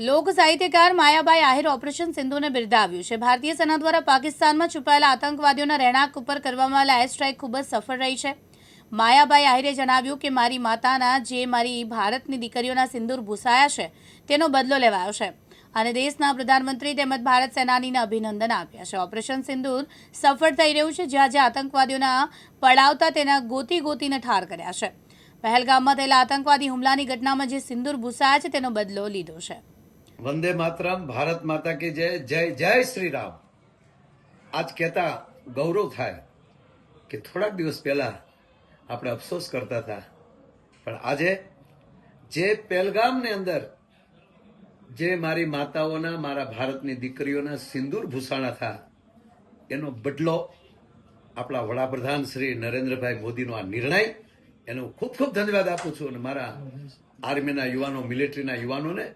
લોક સાહિત્યકાર માયાબાઈ આહિર ઓપરેશન સિંધુને બિરદાવ્યું છે. ભારતીય સેના દ્વારા પાકિસ્તાનમાં છુપાયેલા આતંકવાદીઓના રહેણાંક ઉપર કરવામાં આવેલા એર સ્ટ્રાઇક ખૂબ જ સફળ રહી છે. માયાબાઈ આહિરે જણાવ્યું કે મારી માતાના જે મારી ભારતની દીકરીઓના સિંદૂર ભૂસાયા છે, તેનો બદલો લેવાયો છે અને દેશના પ્રધાનમંત્રી તેમજ ભારત સેનાનીને અભિનંદન આપ્યા છે. ઓપરેશન સિંદૂર સફળ થઈ રહ્યું છે, જ્યાં જ્યાં આતંકવાદીઓના પડાવતા તેના ગોતી ગોતીને ઠાર કર્યા છે. પહેલગામમાં થયેલા આતંકવાદી હુમલાની ઘટનામાં જે સિંદૂર ભૂસાયા છે, તેનો બદલો લીધો છે. વંદે માતરમ, ભારત માતા કી જય જય જય શ્રી રામ આજ કહેતા ગૌરવ થાય કે થોડાક દિવસ પહેલા આપણે અફસોસ કરતા હતા. પણ આજે જે પહેલગામની અંદર જે મારી માતાઓના, મારા ભારતની દીકરીઓના સિંદૂર ભૂસાણા હતા એનો બદલો આપણા વડાપ્રધાન શ્રી નરેન્દ્રભાઈ મોદીનો આ નિર્ણય, એનો ખૂબ ખૂબ ધન્યવાદ આપું છું અને મારા આર્મીના યુવાનો, મિલિટરીના યુવાનોને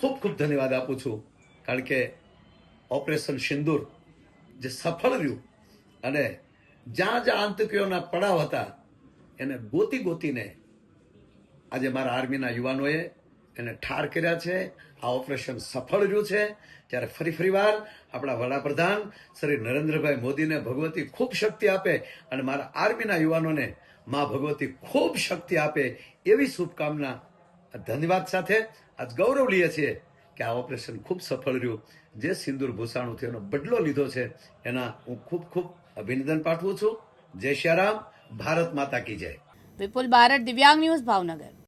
ખૂબ ખૂબ ધન્યવાદ આપું છું. કારણ કે ઓપરેશન સિંદૂર જે સફળ રહ્યું અને જ્યાં જ્યાં આતંકીઓના પડાવ હતા, એને ગોતી ગોતીને આજે મારા આર્મીના યુવાનોએ એને ઠાર કર્યા છે. આ ઓપરેશન સફળ રહ્યું છે. ત્યારે ફરી ફરીવાર આપણા વડાપ્રધાન શ્રી નરેન્દ્રભાઈ મોદીને ભગવતી ખૂબ શક્તિ આપે અને મારા આર્મીના યુવાનોને મા ભગવતી ખૂબ શક્તિ આપે એવી શુભકામના ધન્યવાદ સાથે આજ ગૌરવ લઈએ છીએ કે આ ઓપરેશન ખૂબ સફળ રહ્યું. જે સિંદૂર ભૂષાણું થયો એનો બદલો લીધો છે, એના હું ખૂબ ખૂબ અભિનંદન પાઠવું છું. જય રામ. ભારત માતા કી જય. વિપુલ બારડ, દિવ્યાંગ ન્યૂઝ ભાવનગર.